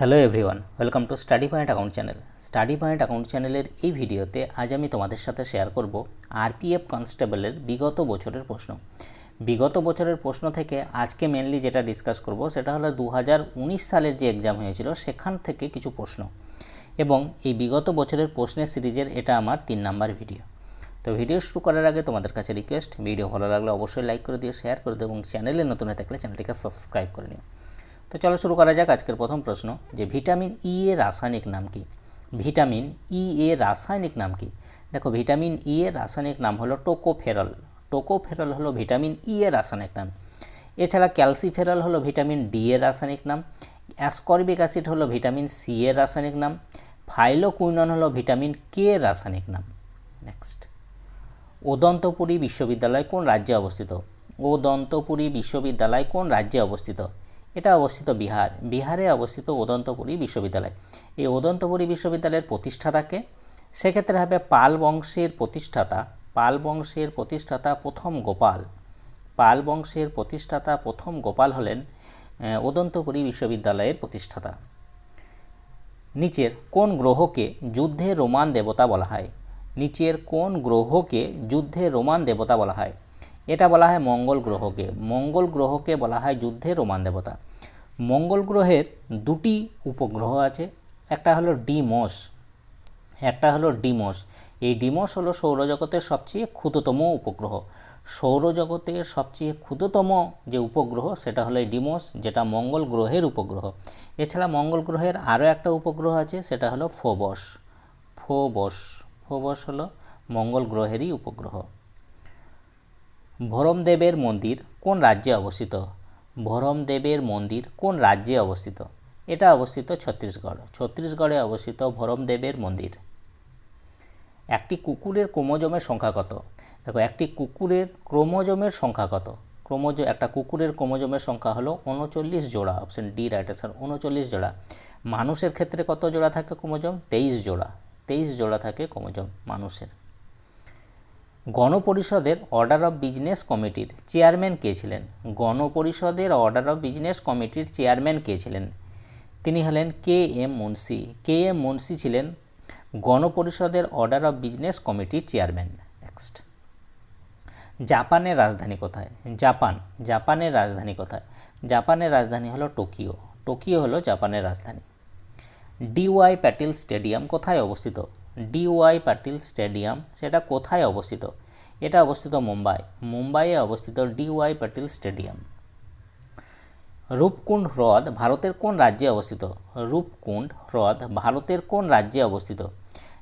Hello everyone welcome to study point account channel study point account চ্যানেলের এই ভিডিওতে আজ আমি তোমাদের সাথে শেয়ার করব আরপিএফ কনস্টেবলের বিগত বছরের প্রশ্ন। বিগত বছরের প্রশ্ন থেকে আজকে মেনলি যেটা ডিসকাস করব সেটা হলো দু হাজার উনিশ সালের যে এক্সাম হয়েছিল সেখান থেকে কিছু প্রশ্ন। এবং এই বিগত বছরের প্রশ্নের সিরিজের এটা আমার তিন নাম্বার ভিডিও। তো ভিডিও শুরু করার আগে তোমাদের কাছে রিকোয়েস্ট ভিডিও ভালো লাগলে অবশ্যই লাইক করে দিও শেয়ার করে দিও এবং চ্যানেলে নতুন হয়ে থাকলে চ্যানেলটিকে সাবস্ক্রাইব করে নিও। তো চলো শুরু করা যাক আজকের প্রথম প্রশ্ন যে ভিটামিন ই এর রাসায়নিক নাম কি? ভিটামিন ই এর রাসায়নিক নাম কি? দেখো, ভিটামিন ই এর রাসায়নিক নাম হলো টোকোফেরল। টোকোফেরল হলো ভিটামিন ই এর রাসায়নিক নাম। এছাড়া ক্যালসিফেরল হলো ভিটামিন ডি এর রাসায়নিক নাম। অ্যাসকর্বিক অ্যাসিড হলো ভিটামিন সি এর রাসায়নিক নাম। ফাইলোকুইনন হলো ভিটামিন কে এর রাসায়নিক নাম। নেক্সট ওদন্তপুরী বিশ্ববিদ্যালয় কোন রাজ্যে অবস্থিত? ওদন্তপুরী বিশ্ববিদ্যালয় কোন রাজ্যে অবস্থিত? এটা অবস্থিত বিহার। বিহারে অবস্থিত ওদন্তপুরী বিশ্ববিদ্যালয়। এই ওদন্তপুরী বিশ্ববিদ্যালয়ের প্রতিষ্ঠাতাকে সেক্ষেত্রে হবে পাল বংশের প্রতিষ্ঠাতা। পাল বংশের প্রতিষ্ঠাতা প্রথম গোপাল। পাল বংশের প্রতিষ্ঠাতা প্রথম গোপাল হলেন আহ, ওদন্তপুরী বিশ্ববিদ্যালয়ের প্রতিষ্ঠাতা। নিচের কোন গ্রহকে যুদ্ধে রোমান দেবতা বলা হয়? নিচের কোন গ্রহকে যুদ্ধে রোমান দেবতা বলা হয়? এটা বলা হয় মঙ্গল গ্রহকে। মঙ্গল গ্রহকে বলা হয় যুদ্ধে রোমান দেবতা। মঙ্গল গ্রহের দুটি উপগ্রহ আছে, একটা হলো ডিমস, একটা হলো ডিমস। এই ডিমস হলো সৌরজগতের সবচেয়ে ক্ষুদ্রতম উপগ্রহ। সৌরজগতের সবচেয়ে ক্ষুদ্রতম যে উপগ্রহ, সেটা হলো ডিমস, যেটা মঙ্গল গ্রহের উপগ্রহ। এছাড়া মঙ্গল গ্রহের আরও একটা উপগ্রহ আছে, সেটা হলো ফোবস। ফোবস ফোবস হলো মঙ্গল গ্রহেরই উপগ্রহ। ভরমদেবের মন্দির কোন রাজ্যে অবস্থিত? ভরমদেবের মন্দির কোন রাজ্যে অবস্থিত? এটা অবস্থিত ছত্তিশগড়। ছত্তিশগড়ে অবস্থিত ভরমদেবের মন্দির। একটি কুকুরের ক্রোমোজোমের সংখ্যা কত? দেখো, একটি কুকুরের ক্রোমোজোমের সংখ্যা কত? ক্রোমোজ একটা কুকুরের ক্রোমোজোমের সংখ্যা হলো উনচল্লিশ জোড়া অপশন ডি রাইট আনসার উনচল্লিশ জোড়া। মানুষের ক্ষেত্রে কত জোড়া থাকে ক্রোমোজোম? তেইশ জোড়া। তেইশ জোড়া থাকে ক্রোমোজোম মানুষের। গণপরিষদের অর্ডার অফ বিজনেস কমিটির চেয়ারম্যান কে ছিলেন? গণপরিষদের অর্ডার অফ বিজনেস কমিটির চেয়ারম্যান কে ছিলেন? তিনি হলেন K M Munshi. K M Munshi ছিলেন গণপরিষদের অর্ডার অফ বিজনেস কমিটির চেয়ারম্যান নেক্সট জাপানের রাজধানী কোথায়? জাপান। জাপানের রাজধানী কোথায়? জাপানের রাজধানী হলো টোকিও। টোকিও হলো জাপানের রাজধানী। ডিওয়াই প্যাটেল স্টেডিয়াম কোথায় অবস্থিত? ডিওয়াই প্যাটেল স্টেডিয়াম সেটা কোথায় অবস্থিত? এটা অবস্থিত মুম্বাই। মুম্বাইয়ে অবস্থিত ডিওয়াই প্যাটেল স্টেডিয়াম রূপকুণ্ড হ্রদ ভারতের কোন রাজ্যে অবস্থিত? রূপকুণ্ড হ্রদ ভারতের কোন রাজ্যে অবস্থিত?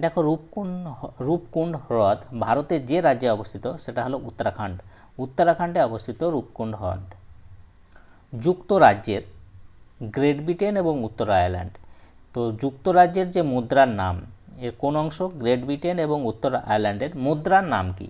দেখো, রূপকুণ্ড রূপকুণ্ড হ্রদ ভারতের যে রাজ্যে অবস্থিত সেটা হলো উত্তরাখণ্ড। উত্তরাখণ্ডে অবস্থিত রূপকুণ্ড হ্রদ। যুক্তরাজ্যের গ্রেট ব্রিটেন এবং উত্তর আয়ারল্যান্ড। তো যুক্তরাজ্যের যে মুদ্রার নাম এর কোন অংশ? গ্রেট ব্রিটেন এবং উত্তর আয়ারল্যান্ডের মুদ্রার নাম কি?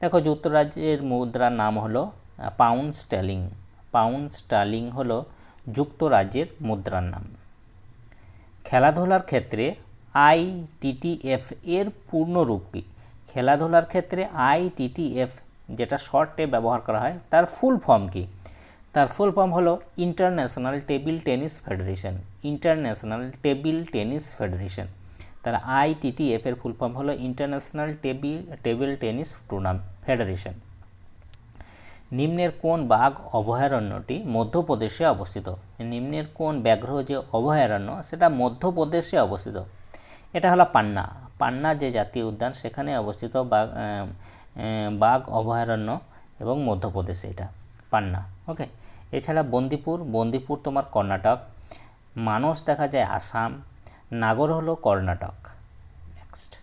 দেখো, যুক্তরাজ্যের মুদ্রার নাম হলো পাউন্ড স্টার্লিং। পাউন্ড স্টার্লিং হলো যুক্তরাজ্যের মুদ্রার নাম। খেলাধুলার ক্ষেত্রে আই আইটিটিএফ এর পূর্ণরূপ কী? খেলাধুলার ক্ষেত্রে আই আইটিটিএফ যেটা শর্টে ব্যবহার করা হয়, তার ফুল ফর্ম কী? তার ফুল ফর্ম হলো international table tennis federation. International table tennis federation. তার আইটিটিএফ এর ফুল ফর্ম হলো international table table tennis tournament federation নিম্নের কোন বাঘ অভয়ারণ্যটি মধ্যপ্রদেশে অবস্থিত। নিম্নের কোন ব্যাঘ্র যে অভয়ারণ্য, সেটা মধ্যপ্রদেশে অবস্থিত। এটা হলো পান্না। পান্না যে জাতীয় উদ্যান, সেখানে অবস্থিত বাঘ বাঘ অভয়ারণ্য এবং মধ্যপ্রদেশে এটা, পান্না। ওকে? এছাড়া বন্দিপুর। বন্দিপুর তোমার কর্ণাটক। মানস দেখা যায় আসাম। নাগর হলো কর্ণাটক। নেক্সট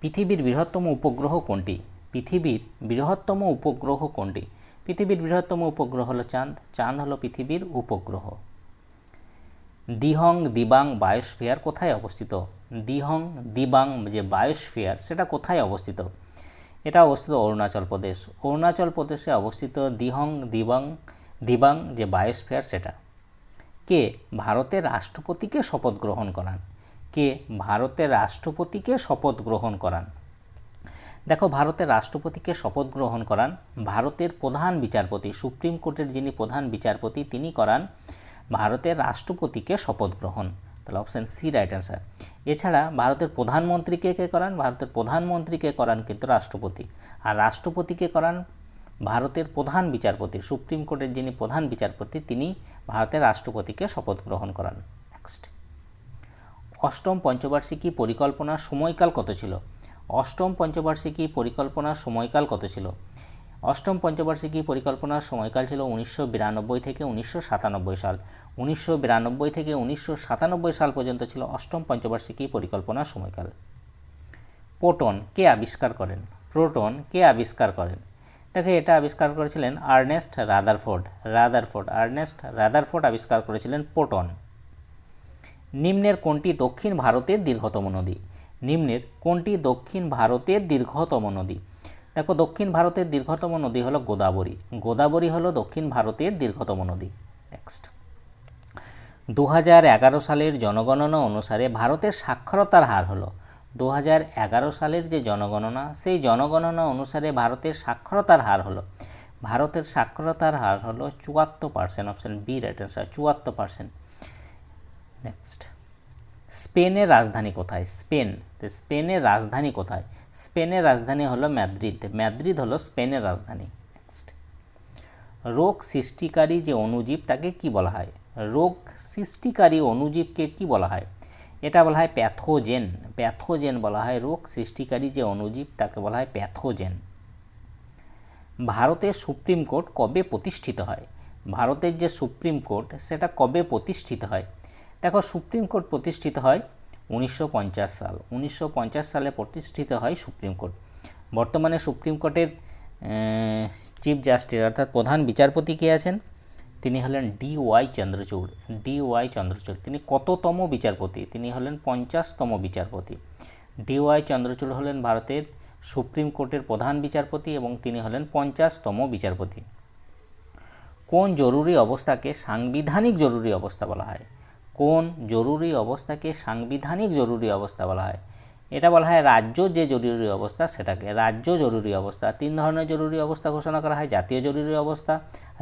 পৃথিবীর বৃহত্তম উপগ্রহ কোনটি? পৃথিবীর বৃহত্তম উপগ্রহ কোনটি? পৃথিবীর বৃহত্তম উপগ্রহ হলো চাঁদ। চাঁদ হলো পৃথিবীর উপগ্রহ। দিহং দিবাং বায়োস্ফিয়ার কোথায় অবস্থিত? দিহং দিবাং যে বায়োস্ফিয়ার, সেটা কোথায় অবস্থিত? এটা অবস্থিত অরুণাচল প্রদেশ। অরুণাচল প্রদেশে অবস্থিত দিহং দিবাং দিবাং যে বায়োস্ফিয়ার, সেটা। কে ভারতের রাষ্ট্রপতিকে শপথ গ্রহণ করান? কে ভারতের রাষ্ট্রপতিকে শপথ গ্রহণ করান? দেখো, ভারতের রাষ্ট্রপতিকে শপথ গ্রহণ করান ভারতের প্রধান বিচারপতি, সুপ্রিম কোর্টের যিনি প্রধান বিচারপতি, তিনি করান ভারতের রাষ্ট্রপতিকে শপথ গ্রহণ। তাহলে অপশান সি রাইট অ্যান্সার এছাড়া ভারতের প্রধানমন্ত্রীকে কে করান? ভারতের প্রধানমন্ত্রীকে করান কিন্তু রাষ্ট্রপতি। আর রাষ্ট্রপতিকে করান? ভারতের প্রধান বিচারপতি, সুপ্রিম কোর্টের যিনি প্রধান বিচারপতি, তিনি ভারতের রাষ্ট্রপতিকে শপথ গ্রহণ করান। নেক্সট। অষ্টম পঞ্চবার্ষিকী পরিকল্পনার সময়কাল কত ছিল? অষ্টম পঞ্চবার্ষিকী পরিকল্পনার সময়কাল কত ছিল? অষ্টম পঞ্চবার্ষিকী পরিকল্পনার সময়কাল ছিল উনিশশো বিরানব্বই থেকে উনিশশো সাতানব্বই সাল। উনিশশো বিরানব্বই থেকে উনিশশো সাতানব্বই সাল পর্যন্ত ছিল অষ্টম পঞ্চবার্ষিকী পরিকল্পনার সময়কাল। প্রোটন কে আবিষ্কার করেন? প্রোটন কে আবিষ্কার করেন? দেখো, এটা আবিষ্কার করেছিলেন Ernest Rutherford Rutherford, Ernest Rutherford আবিষ্কার করেছিলেন প্রোটন। নিম্নের কোনটি দক্ষিণ ভারতের দীর্ঘতম নদী? নিম্নের কোনটি দক্ষিণ ভারতের দীর্ঘতম নদী? দেখো, দক্ষিণ ভারতের দীর্ঘতম নদী হলো গোদাবরী। গোদাবরী হলো দক্ষিণ ভারতের দীর্ঘতম নদী। নেক্সট দু হাজার এগারো সালের জনগণনা অনুসারে ভারতের সাক্ষরতার হার হলো দু হাজার এগারো সালের যে জনগণনা, সেই জনগণনা অনুসারে ভারতের সাক্ষরতার হার হলো। ভারতের সাক্ষরতার হার হলো চুয়াত্তর percent option B right answer চুয়াত্তর পার্সেন্ট নেক্সট স্পেনের রাজধানী কোথায়? স্পেন। স্পেনের রাজধানী কোথায়? স্পেনের রাজধানী হলো ম্যাদ্রিদ। ম্যাদ্রিদ হলো স্পেনের রাজধানী। নেক্সট রোগ সৃষ্টিকারী যে অণুজীব, তাকে কি বলা হয়? রোগ সৃষ্টিকারী অণুজীবকে কি বলা হয়? এটা বলা হয় প্যাথোজেন। প্যাথোজেন বলা হয় রোগ সৃষ্টিকারী যে অণুজীব, তাকে বলা হয় প্যাথোজেন। ভারতের সুপ্রিম কোর্ট কবে প্রতিষ্ঠিত হয়? ভারতের যে সুপ্রিম কোর্ট, সেটা কবে প্রতিষ্ঠিত হয়? দেখো, সুপ্রিম কোর্ট প্রতিষ্ঠিত হয় উনিশশো পঞ্চাশ সাল। উনিশশো পঞ্চাশ সালে প্রতিষ্ঠিত হয় সুপ্রিম কোর্ট। বর্তমানে সুপ্রিম কোর্টের চিফ জাস্টিস অর্থাৎ প্রধান বিচারপতি কে আছেন? তিনি হলেন D Y Chandrachud, D Y Chandrachud. তিনি কততম বিচারপতি? তিনি হলেন পঞ্চাশতম বিচারপতি। ডি ওয়াই চন্দ্রচূড় হলেন ভারতের সুপ্রিম কোর্টের প্রধান বিচারপতি এবং তিনি হলেন পঞ্চাশতম বিচারপতি। কোন জরুরি অবস্থাকে সাংবিধানিক জরুরি অবস্থা বলা হয়? কোন জরুরি অবস্থাকে সাংবিধানিক জরুরি অবস্থা বলা হয়? এটা বলা হয় রাজ্য যে জরুরি অবস্থা সেটাকে। রাজ্য জরুরি অবস্থা। তিন ধরনের জরুরি অবস্থা ঘোষণা করা হয়। জাতীয় জরুরি অবস্থা,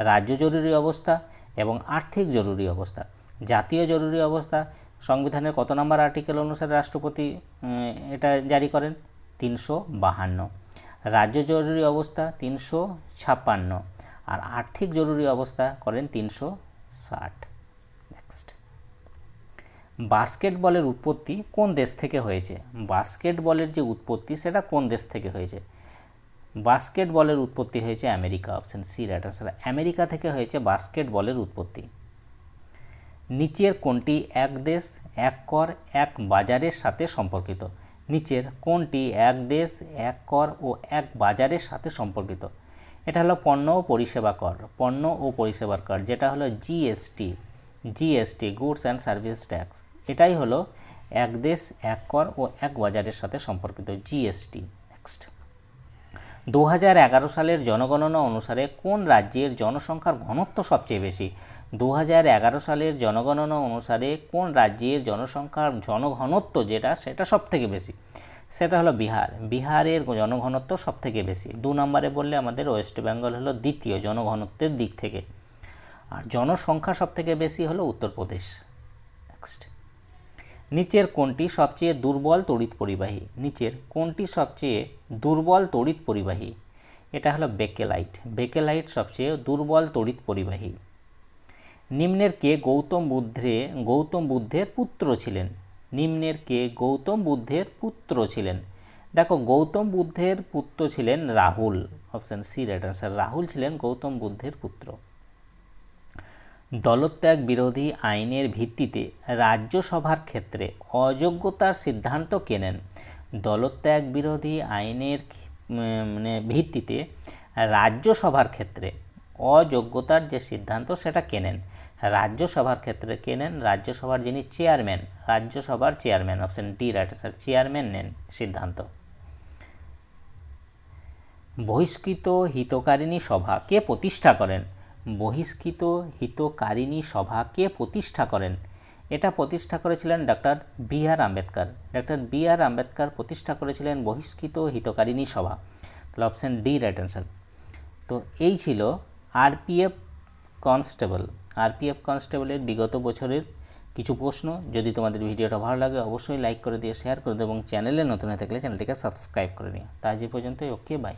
রাজ্য জরুরি অবস্থা এবং আর্থিক জরুরি অবস্থা। জাতীয় জরুরি অবস্থা সংবিধানের কত নম্বর আর্টিকেল অনুসারে রাষ্ট্রপতি এটা জারি করেন? তিনশো বাহান্ন। রাজ্য জরুরি অবস্থা তিনশো ছাপ্পান্ন। আর আর্থিক জরুরি অবস্থা করেন তিনশো ষাট। নেক্সট বাস্কেটবলের উৎপত্তি কোন দেশ থেকে হয়েছে? বাস্কেটবলের যে উৎপত্তি, সেটা কোন দেশ থেকে হয়েছে? বাস্কেটবলের উৎপত্তি হয়েছে America option C right answer America থেকে হয়েছে বাস্কেটবলের উৎপত্তি। নিচের কোনটি এক দেশ, এক কর, এক বাজারের সাথে সম্পর্কিত? নিচের কোনটি এক দেশ, এক কর ও এক বাজারের সাথে সম্পর্কিত? এটা হলো পণ্য ও পরিষেবা কর। পণ্য ও পরিষেবার কর, যেটা হলো GST GST goods and service tax এটাই হলো এক দেশ, এক কর ও এক বাজারের সাথে সম্পর্কিত জিএসটি নেক্সট দু হাজার এগারো সালের জনগণনা অনুসারে কোন রাজ্যের জনসংখ্যার ঘনত্ব সবচেয়ে বেশি? দু হাজার এগারো সালের জনগণনা অনুসারে কোন রাজ্যের জনসংখ্যার জনঘনত্ব যেটা, সেটা সব থেকে বেশি? সেটা হলো বিহার। বিহারের জনঘনত্ব সব থেকে বেশি। দু নম্বরে বললে আমাদের ওয়েস্ট বেঙ্গল হলো দ্বিতীয় জনঘনত্বের দিক থেকে। আর জনসংখ্যা সব থেকে বেশি হলো উত্তরপ্রদেশ। নেক্সট নিচের কোনটি সবচেয়ে দুর্বল তড়িৎ পরিবাহী। নিচের কোনটি সবচেয়ে দুর্বল তড়িৎ পরিবাহী। এটা হলো বেকেলাইট। বেকেলাইট সবচেয়ে দুর্বল তড়িৎ পরিবাহী। নিম্নের কে গৌতম বুদ্ধে, গৌতম বুদ্ধের পুত্র ছিলেন। নিম্নের কে গৌতম বুদ্ধের পুত্র ছিলেন। দেখো, গৌতম বুদ্ধের পুত্র ছিলেন Rahul. Option C right answer Rahul ছিলেন গৌতম বুদ্ধের পুত্র। দলত্যাগ বিরোধী আইনের ভিত্তিতে রাজ্যসভার ক্ষেত্রে অযোগ্যতার সিদ্ধান্ত কে নেন দলত্যাগ বিরোধী আইনের মানে ভিত্তিতে রাজ্যসভার ক্ষেত্রে অযোগ্যতার যে সিদ্ধান্ত সেটা কেনেন? রাজ্যসভার ক্ষেত্রে কেনেন? রাজ্যসভার যিনি চেয়ারম্যান, রাজ্যসভার chairman, option D right sir, chairman নেন সিদ্ধান্ত। বহিষ্কৃত হিতকারিণী সভা কে প্রতিষ্ঠা করেন? বহিষ্কৃত হিতকারিণী সভাকে প্রতিষ্ঠা করেন? এটা প্রতিষ্ঠা করেছিলেন doctor B R Ambedkar. Doctor B R Ambedkar প্রতিষ্ঠা করেছিলেন বহিষ্কৃত হিতকারিণী সভা। তাহলে অপশান ডি রাইট অ্যান্সার তো এই ছিল আরপিএফ কনস্টেবল আরপিএফ কনস্টেবলের বিগত বছরের কিছু প্রশ্ন। যদি তোমাদের ভিডিওটা ভালো লাগে, অবশ্যই লাইক করে দিয়ে শেয়ার করে দেবো এবং চ্যানেলে নতুন হয়ে থাকলে চ্যানেলটিকে সাবস্ক্রাইব করে নিও। তা আজ পর্যন্তই ওকে বাই